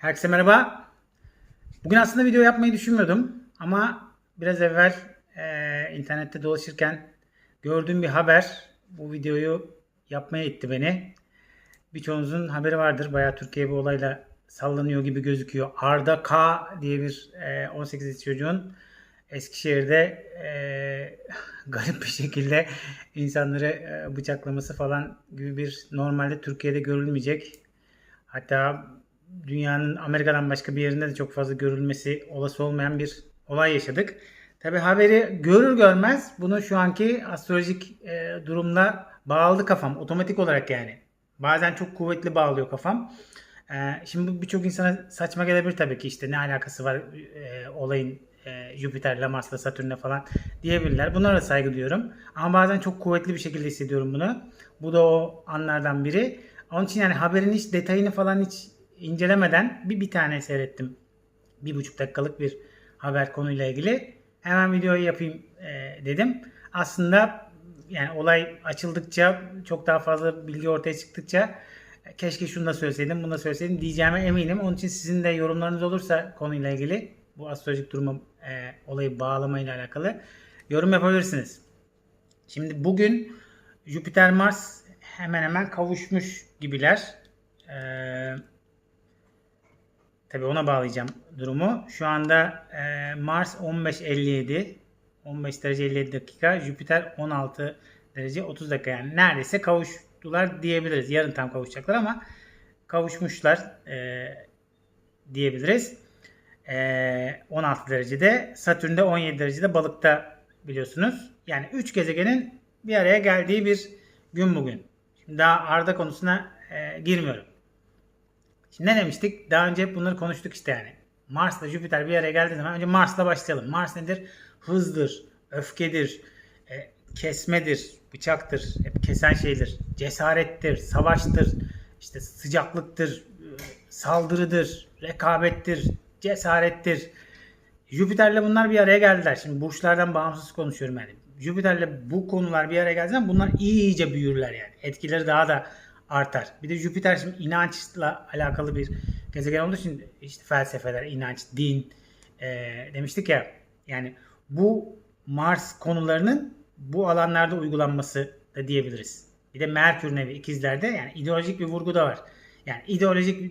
Herkese merhaba. Bugün aslında video yapmayı düşünmüyordum ama biraz evvel e, internette dolaşırken gördüğüm bir haber bu videoyu yapmaya itti beni. Birçoğunuzun haberi vardır. Bayağı Türkiye bu olayla sallanıyor gibi gözüküyor. Arda K diye bir e, 18 yaşlı çocuğun Eskişehir'de e, garip bir şekilde insanları e, bıçaklaması falan gibi bir normalde Türkiye'de görülmeyecek. Hatta dünyanın Amerika'dan başka bir yerinde de çok fazla görülmesi olası olmayan bir olay yaşadık. Tabi haberi görür görmez bunu şu anki astrolojik e, durumla bağladı kafam otomatik olarak yani. Bazen çok kuvvetli bağlıyor kafam. E, şimdi birçok insana saçma gelebilir tabii ki işte ne alakası var e, olayın e, Jüpiter'le, Mars'la, Satürn'le falan diyebilirler. Bunlara da saygı duyuyorum. Ama bazen çok kuvvetli bir şekilde hissediyorum bunu. Bu da o anlardan biri. Onun için yani haberin hiç detayını falan hiç incelemeden bir bir tane seyrettim. Bir buçuk dakikalık bir haber konuyla ilgili. Hemen videoyu yapayım e, dedim. Aslında yani olay açıldıkça çok daha fazla bilgi ortaya çıktıkça e, keşke şunu da söyleseydim bunu da söyleseydim diyeceğime eminim. Onun için sizin de yorumlarınız olursa konuyla ilgili bu astrolojik durumu e, olayı bağlamayla alakalı yorum yapabilirsiniz. Şimdi bugün Jüpiter Mars hemen hemen kavuşmuş gibiler. Ee, tabii ona bağlayacağım durumu. Şu anda e, Mars 15.57 15 derece 57 dakika. Jüpiter 16 derece 30 dakika. Yani neredeyse kavuştular diyebiliriz. Yarın tam kavuşacaklar ama kavuşmuşlar e, diyebiliriz. E, 16 derecede. Satürn'de 17 derecede balıkta biliyorsunuz. Yani 3 gezegenin bir araya geldiği bir gün bugün. Şimdi daha Arda konusuna e, girmiyorum. Şimdi ne demiştik? Daha önce hep bunları konuştuk işte yani. Mars'la Jüpiter bir araya geldiği zaman önce Mars'la başlayalım. Mars nedir? Hızdır, öfkedir, e, kesmedir, bıçaktır, hep kesen şeydir. Cesarettir, savaştır, işte sıcaklıktır, e, saldırıdır, rekabettir, cesarettir. Jüpiter'le bunlar bir araya geldiler. Şimdi burçlardan bağımsız konuşuyorum yani. Jüpiter'le bu konular bir araya geldiği zaman bunlar iyice büyürler yani. Etkileri daha da artar. Bir de Jüpiter şimdi inançla alakalı bir gezegen olduğu için işte felsefeler, inanç, din e, demiştik ya. Yani bu Mars konularının bu alanlarda uygulanması da diyebiliriz. Bir de Merkür evi ikizlerde yani ideolojik bir vurgu da var. Yani ideolojik e,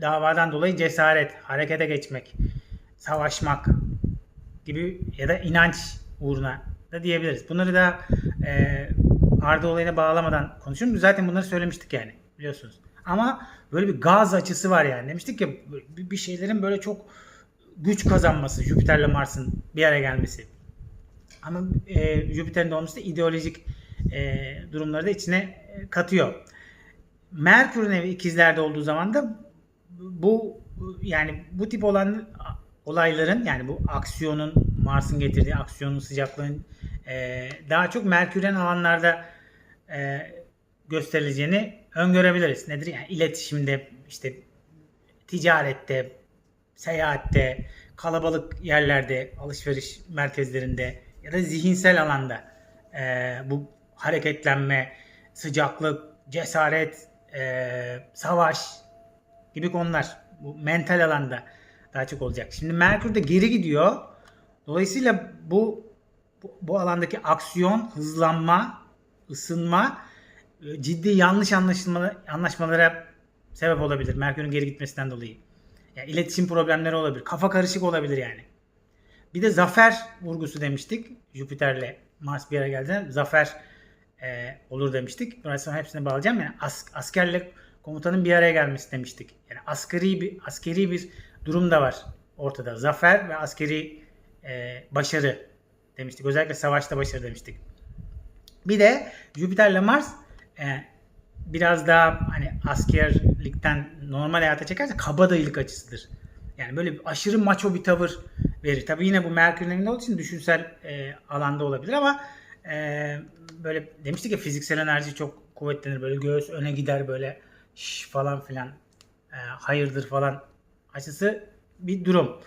davadan dolayı cesaret, harekete geçmek, savaşmak gibi ya da inanç uğruna da diyebiliriz. Bunları da e, Arda olayına bağlamadan konuşuyorum. Zaten bunları söylemiştik yani biliyorsunuz. Ama böyle bir gaz açısı var yani. Demiştik ya bir şeylerin böyle çok güç kazanması Jüpiter'le Mars'ın bir araya gelmesi. Ama e, Jüpiter'in de olması da ideolojik e, durumları da içine katıyor. Merkür'ün evi ikizlerde olduğu zaman da bu yani bu tip olan olayların yani bu aksiyonun Mars'ın getirdiği aksiyonun sıcaklığın e, daha çok Merkür'ün alanlarda e, gösterileceğini öngörebiliriz. Nedir? Yani iletişimde, işte ticarette, seyahatte, kalabalık yerlerde, alışveriş merkezlerinde ya da zihinsel alanda e, bu hareketlenme, sıcaklık, cesaret, e, savaş gibi konular bu mental alanda daha çok olacak. Şimdi Merkür de geri gidiyor. Dolayısıyla bu bu, bu alandaki aksiyon, hızlanma, ısınma e, ciddi yanlış anlaşılma, anlaşmalara sebep olabilir. Merkür'ün geri gitmesinden dolayı. Yani iletişim problemleri olabilir. Kafa karışık olabilir yani. Bir de zafer vurgusu demiştik. Jüpiter'le Mars bir araya geldiğinde zafer e, olur demiştik. Sonra hepsine bağlayacağım. Yani as, askerle komutanın bir araya gelmesi demiştik. Yani askeri bir askeri bir durum da var ortada. Zafer ve askeri e, başarı demiştik. Özellikle savaşta başarı demiştik. Bir de Jüpiter'le Mars e, biraz daha hani askerlikten normal hayata çekerse kabadayılık açısıdır. Yani böyle bir aşırı maço bir tavır verir. Tabii yine bu Merkür'ün evinde olduğu için düşünsel e, alanda olabilir ama e, böyle demiştik ya fiziksel enerji çok kuvvetlenir. Böyle göğüs öne gider böyle şş falan filan e, hayırdır falan açısı bir durum.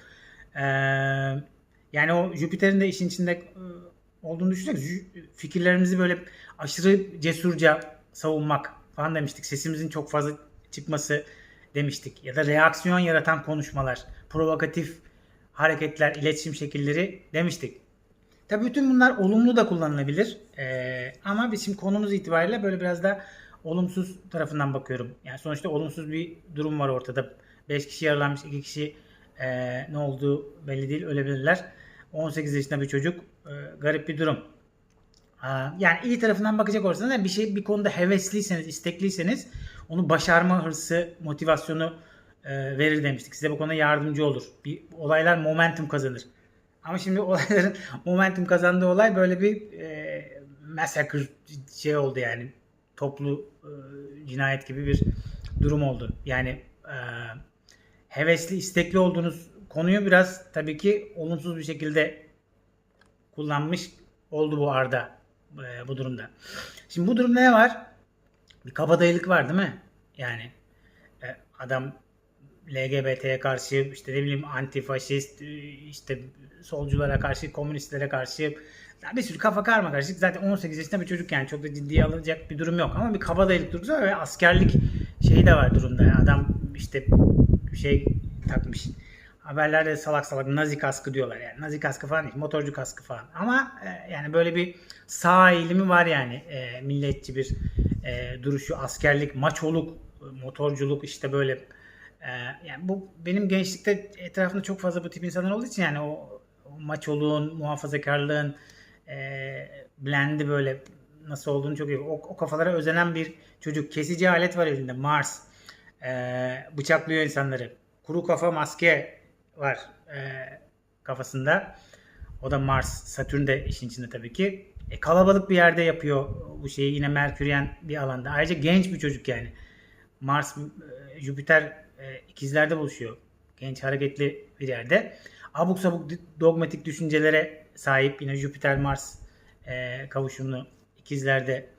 E, yani o Jüpiter'in de işin içinde e, olduğunu düşünsek fikirlerimizi böyle aşırı cesurca savunmak falan demiştik. Sesimizin çok fazla çıkması demiştik. Ya da reaksiyon yaratan konuşmalar, provokatif hareketler, iletişim şekilleri demiştik. Tabii bütün bunlar olumlu da kullanılabilir. Ee, ama biz şimdi konumuz itibariyle böyle biraz da olumsuz tarafından bakıyorum. Yani sonuçta olumsuz bir durum var ortada. 5 kişi yaralanmış, 2 kişi e, ne olduğu belli değil, ölebilirler. 18 yaşında bir çocuk, e, garip bir durum. Aa, Yani iyi tarafından bakacak olursanız bir şey bir konuda hevesliyseniz, istekliyseniz onu başarma hırsı, motivasyonu e, verir demiştik. Size bu konuda yardımcı olur. Bir olaylar momentum kazanır. Ama şimdi olayların momentum kazandığı olay böyle bir e, massacre şey oldu yani toplu e, cinayet gibi bir durum oldu. Yani e, hevesli, istekli olduğunuz konuyu biraz tabii ki olumsuz bir şekilde kullanmış oldu bu Arda e, bu durumda. Şimdi bu durumda ne var? Bir kabadayılık var değil mi? Yani e, adam LGBT'ye karşı işte ne bileyim antifaşist e, işte solculara karşı komünistlere karşı bir sürü kafa karma karışık. Zaten 18 yaşında bir çocuk yani çok da ciddiye alınacak bir durum yok ama bir kabadayılık durumu var ve askerlik şeyi de var durumda. Yani adam işte şey takmış. Haberlerde salak salak Nazi kaskı diyorlar yani. Nazi kaskı falan değil, motorcu kaskı falan. Ama e, yani böyle bir sağ eğilimi var yani. E, milletçi bir e, duruşu, askerlik, maçoluk, motorculuk işte böyle e, yani bu benim gençlikte etrafımda çok fazla bu tip insanlar olduğu için yani o, o maçoluğun, muhafazakarlığın e, blendi böyle nasıl olduğunu çok iyi. O, o kafalara özenen bir çocuk. Kesici alet var elinde. Mars. E, bıçaklıyor insanları. Kuru kafa maske var e, kafasında. O da Mars. Satürn de işin içinde tabii ki. E, kalabalık bir yerde yapıyor bu şeyi. Yine Merküryen bir alanda. Ayrıca genç bir çocuk yani. Mars, e, Jüpiter e, ikizlerde buluşuyor. Genç hareketli bir yerde. Abuk sabuk dogmatik düşüncelere sahip yine Jüpiter Mars e, kavuşumlu ikizlerde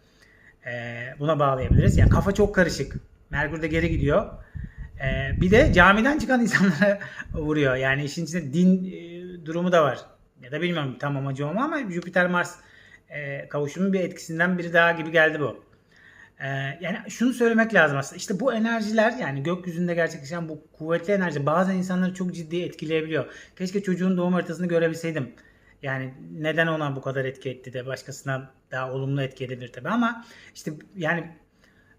e, buna bağlayabiliriz. Yani kafa çok karışık. Merkür de geri gidiyor. E, bir de camiden çıkan insanlara vuruyor. Yani işin içinde din e, durumu da var. Ya da bilmiyorum tam amacı o ama Jüpiter Mars e, kavuşumun bir etkisinden biri daha gibi geldi bu. Ee, yani şunu söylemek lazım aslında. İşte bu enerjiler yani gökyüzünde gerçekleşen bu kuvvetli enerji bazen insanları çok ciddi etkileyebiliyor. Keşke çocuğun doğum haritasını görebilseydim. Yani neden ona bu kadar etki etti de başkasına daha olumlu etki edebilir tabii ama işte yani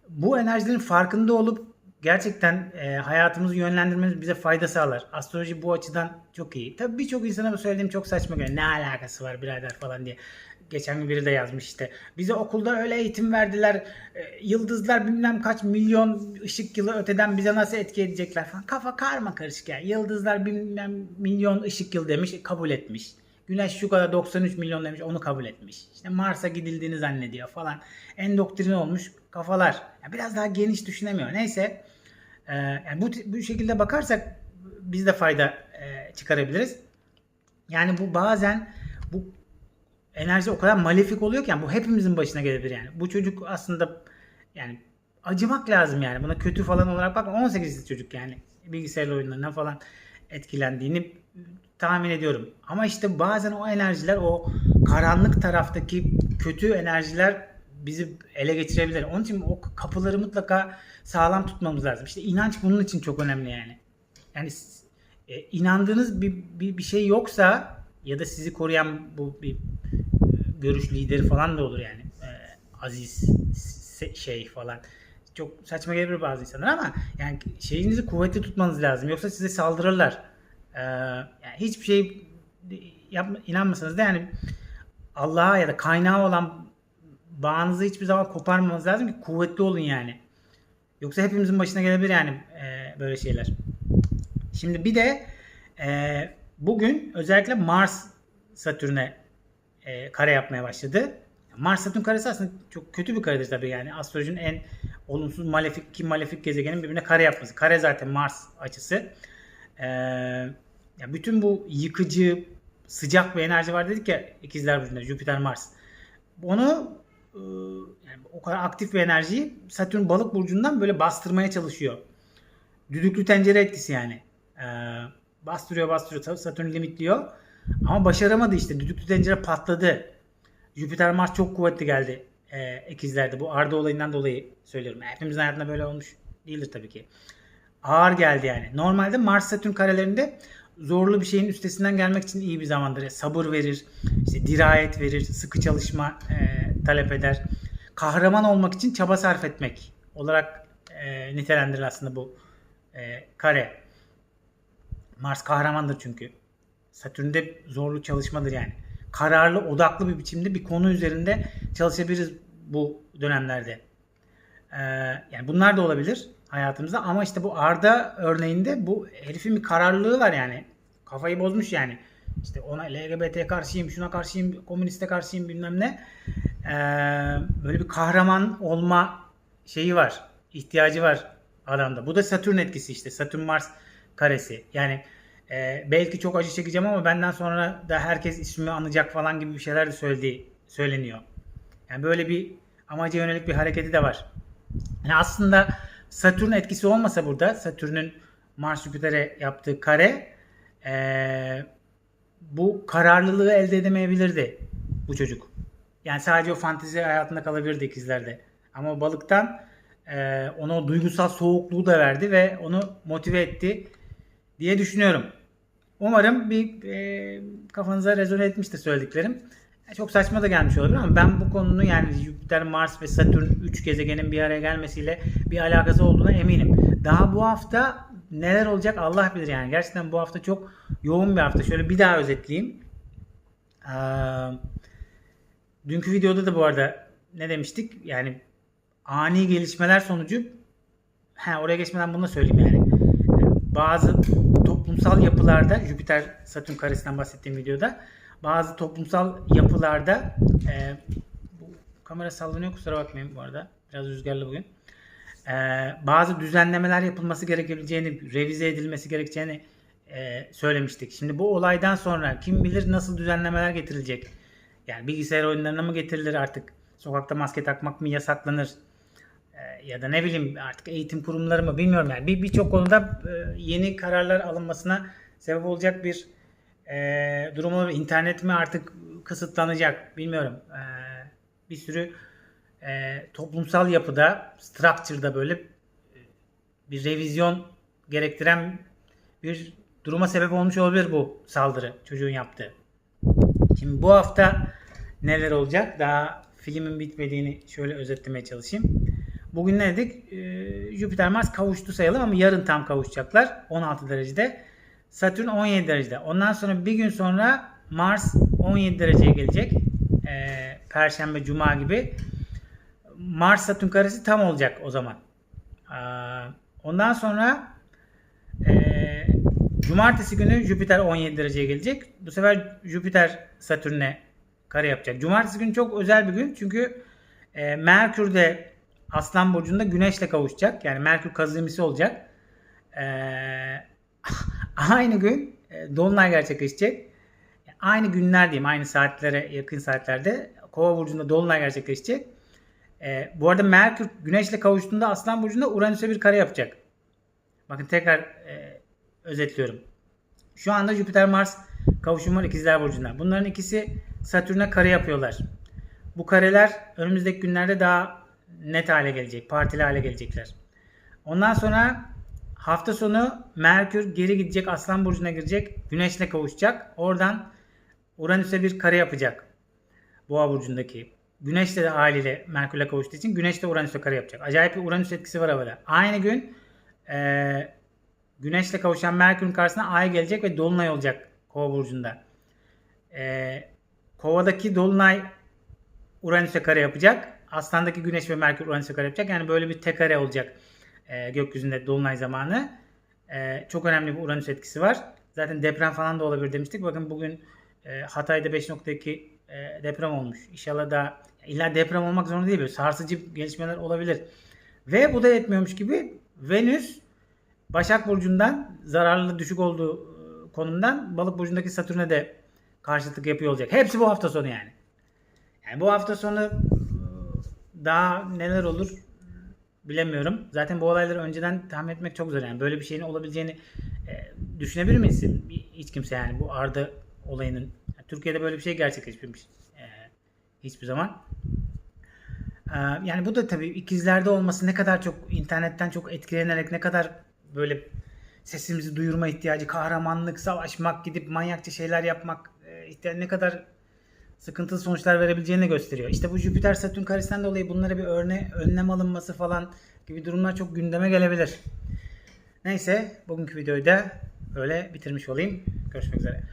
bu enerjilerin farkında olup gerçekten e, hayatımızı yönlendirmemiz bize fayda sağlar. Astroloji bu açıdan çok iyi. Tabii birçok insana bu söylediğim çok saçma geliyor. Ne alakası var birader falan diye. Geçen gün biri de yazmış işte. Bize okulda öyle eğitim verdiler. E, yıldızlar bilmem kaç milyon ışık yılı öteden bize nasıl etki edecekler falan. Kafa karma karışık yani. Yıldızlar bilmem milyon ışık yıl demiş kabul etmiş. Güneş şu kadar 93 milyon demiş onu kabul etmiş. İşte Mars'a gidildiğini zannediyor falan. Endoktrin olmuş kafalar. Yani biraz daha geniş düşünemiyor. Neyse. Ee, yani bu, bu şekilde bakarsak biz de fayda e, çıkarabiliriz. Yani bu bazen bu enerji o kadar malefik oluyor ki yani bu hepimizin başına gelebilir yani. Bu çocuk aslında yani acımak lazım yani. Buna kötü falan olarak bak 18 yaşında çocuk yani. Bilgisayar oyunlarından falan etkilendiğini tahmin ediyorum. Ama işte bazen o enerjiler o karanlık taraftaki kötü enerjiler bizi ele geçirebilir. Onun için o kapıları mutlaka sağlam tutmamız lazım. İşte inanç bunun için çok önemli yani. Yani e, inandığınız bir, bir, bir şey yoksa ya da sizi koruyan bu bir e, görüş lideri falan da olur yani. E, aziz şey falan. Çok saçma gelebilir bazı insanlar ama yani şeyinizi kuvvetli tutmanız lazım. Yoksa size saldırırlar. Ee, yani hiçbir şey yapma, inanmasanız da yani Allah'a ya da kaynağı olan bağınızı hiçbir zaman koparmamanız lazım ki kuvvetli olun yani. Yoksa hepimizin başına gelebilir yani e, böyle şeyler. Şimdi bir de e, bugün özellikle Mars Satürn'e e, kare yapmaya başladı. Mars Satürn karesi aslında çok kötü bir karedir tabii yani. Astrolojinin en olumsuz malefik iki malefik gezegenin birbirine kare yapması. Kare zaten Mars açısı. Ee, ya bütün bu yıkıcı, sıcak bir enerji var dedik ya ikizler burcunda Jüpiter Mars. Onu e, yani o kadar aktif bir enerjiyi Satürn balık burcundan böyle bastırmaya çalışıyor. Düdüklü tencere etkisi yani. Ee, bastırıyor bastırıyor Satürn limitliyor. Ama başaramadı işte. Düdüklü tencere patladı. Jüpiter Mars çok kuvvetli geldi e, ikizlerde. Bu Arda olayından dolayı söylüyorum. Hepimizin hayatında böyle olmuş değildir tabii ki. ağır geldi yani. Normalde Mars Satürn karelerinde zorlu bir şeyin üstesinden gelmek için iyi bir zamandır. Sabır verir, işte dirayet verir, sıkı çalışma e, talep eder. Kahraman olmak için çaba sarf etmek olarak e, nitelendirilir aslında bu e, kare. Mars kahramandır çünkü. Satürn'de zorlu çalışmadır yani. Kararlı, odaklı bir biçimde bir konu üzerinde çalışabiliriz bu dönemlerde. Ee, yani bunlar da olabilir hayatımızda ama işte bu Arda örneğinde bu herifin bir kararlılığı var yani. Kafayı bozmuş yani. İşte ona LGBT karşıyım, şuna karşıyım, komüniste karşıyım bilmem ne. Ee, böyle bir kahraman olma şeyi var. ihtiyacı var adamda. Bu da Satürn etkisi işte. Satürn Mars karesi. Yani e, belki çok acı çekeceğim ama benden sonra da herkes ismimi anacak falan gibi bir şeyler de söylediği söyleniyor. Yani böyle bir amaca yönelik bir hareketi de var. Yani aslında Satürn etkisi olmasa burada Satürn'ün Mars Jüpiter'e yaptığı kare e, bu kararlılığı elde edemeyebilirdi bu çocuk. Yani sadece o fantezi hayatında kalabilirdi ikizlerde. Ama balıktan e, ona o duygusal soğukluğu da verdi ve onu motive etti diye düşünüyorum. Umarım bir e, kafanıza rezone etmiştir söylediklerim. E, Çok saçma da gelmiş olabilir ama ben bu konunun yani Jüpiter, Mars ve Satürn 3 gezegenin bir araya gelmesiyle bir alakası olduğuna eminim. Daha bu hafta neler olacak Allah bilir yani. Gerçekten bu hafta çok yoğun bir hafta. Şöyle bir daha özetleyeyim. Ee, dünkü videoda da bu arada ne demiştik? Yani ani gelişmeler sonucu he, oraya geçmeden bunu da söyleyeyim yani. Bazı toplumsal yapılarda Jüpiter Satürn karesinden bahsettiğim videoda bazı toplumsal yapılarda e, bu kamera sallanıyor kusura bakmayın bu arada. Biraz rüzgarlı bugün. E, bazı düzenlemeler yapılması gerekebileceğini, revize edilmesi gerekeceğini e, söylemiştik. Şimdi bu olaydan sonra kim bilir nasıl düzenlemeler getirilecek. Yani bilgisayar oyunlarına mı getirilir artık? Sokakta maske takmak mı yasaklanır? E, ya da ne bileyim artık eğitim kurumları mı bilmiyorum yani. Bir birçok konuda e, yeni kararlar alınmasına sebep olacak bir e, durum olabilir. İnternet mi artık kısıtlanacak bilmiyorum. E, bir sürü e, toplumsal yapıda, structure'da böyle e, bir revizyon gerektiren bir duruma sebep olmuş olabilir bu saldırı çocuğun yaptığı. Şimdi bu hafta neler olacak? Daha filmin bitmediğini şöyle özetlemeye çalışayım. Bugün ne dedik? Ee, Jüpiter Mars kavuştu sayalım ama yarın tam kavuşacaklar. 16 derecede. Satürn 17 derecede. Ondan sonra bir gün sonra Mars 17 dereceye gelecek. Ee, Perşembe, Cuma gibi. Mars Satürn karesi tam olacak o zaman. Ee, ondan sonra ee, Cumartesi günü Jüpiter 17 dereceye gelecek. Bu sefer Jüpiter Satürn'e kare yapacak. Cumartesi günü çok özel bir gün çünkü e, Merkür de Aslan Burcu'nda Güneş'le kavuşacak. Yani Merkür kazımisi olacak. E, aynı gün e, Dolunay gerçekleşecek. Aynı günler diyeyim, aynı saatlere yakın saatlerde Kova Burcu'nda Dolunay gerçekleşecek. E, bu arada Merkür Güneş'le kavuştuğunda Aslan Burcu'nda Uranüs'e bir kare yapacak. Bakın tekrar e, özetliyorum. Şu anda Jüpiter Mars kavuşumu ikizler burcunda. Bunların ikisi Satürn'e kare yapıyorlar. Bu kareler önümüzdeki günlerde daha net hale gelecek, partili hale gelecekler. Ondan sonra hafta sonu Merkür geri gidecek, Aslan burcuna girecek, Güneş'le kavuşacak. Oradan Uranüs'e bir kare yapacak. Boğa burcundaki. Güneş de haliyle Merkür'le kavuştuğu için Güneş de Uranüs'e kare yapacak. Acayip bir Uranüs etkisi var havada. Aynı gün e, Güneş'le kavuşan Merkür'ün karşısına Ay gelecek ve Dolunay olacak Kova burcunda. E, Kova'daki Dolunay Uranüs'e kare yapacak. Aslan'daki Güneş ve Merkür Uranüs'e kare yapacak. Yani böyle bir tek kare olacak e, gökyüzünde Dolunay zamanı. E, çok önemli bir Uranüs etkisi var. Zaten deprem falan da olabilir demiştik. Bakın bugün e, Hatay'da 5.2 e, deprem olmuş. İnşallah da illa deprem olmak zorunda değil. Böyle sarsıcı gelişmeler olabilir. Ve bu da yetmiyormuş gibi Venüs Başak Burcu'ndan zararlı düşük olduğu e, konumdan Balık Burcu'ndaki Satürn'e de karşıtlık yapıyor olacak. Hepsi bu hafta sonu yani. Yani bu hafta sonu e, daha neler olur bilemiyorum. Zaten bu olayları önceden tahmin etmek çok zor yani. Böyle bir şeyin olabileceğini e, düşünebilir miyiz? Hiç kimse yani bu Arda olayının. Yani Türkiye'de böyle bir şey gerçekleşmemiş e, hiçbir zaman. E, yani bu da tabii ikizlerde olması ne kadar çok internetten çok etkilenerek ne kadar böyle sesimizi duyurma ihtiyacı, kahramanlık, savaşmak, gidip manyakça şeyler yapmak e, ne kadar sıkıntılı sonuçlar verebileceğini gösteriyor. İşte bu Jüpiter Satürn karesinden dolayı bunlara bir örne önlem alınması falan gibi durumlar çok gündeme gelebilir. Neyse bugünkü videoyu da öyle bitirmiş olayım. Görüşmek üzere.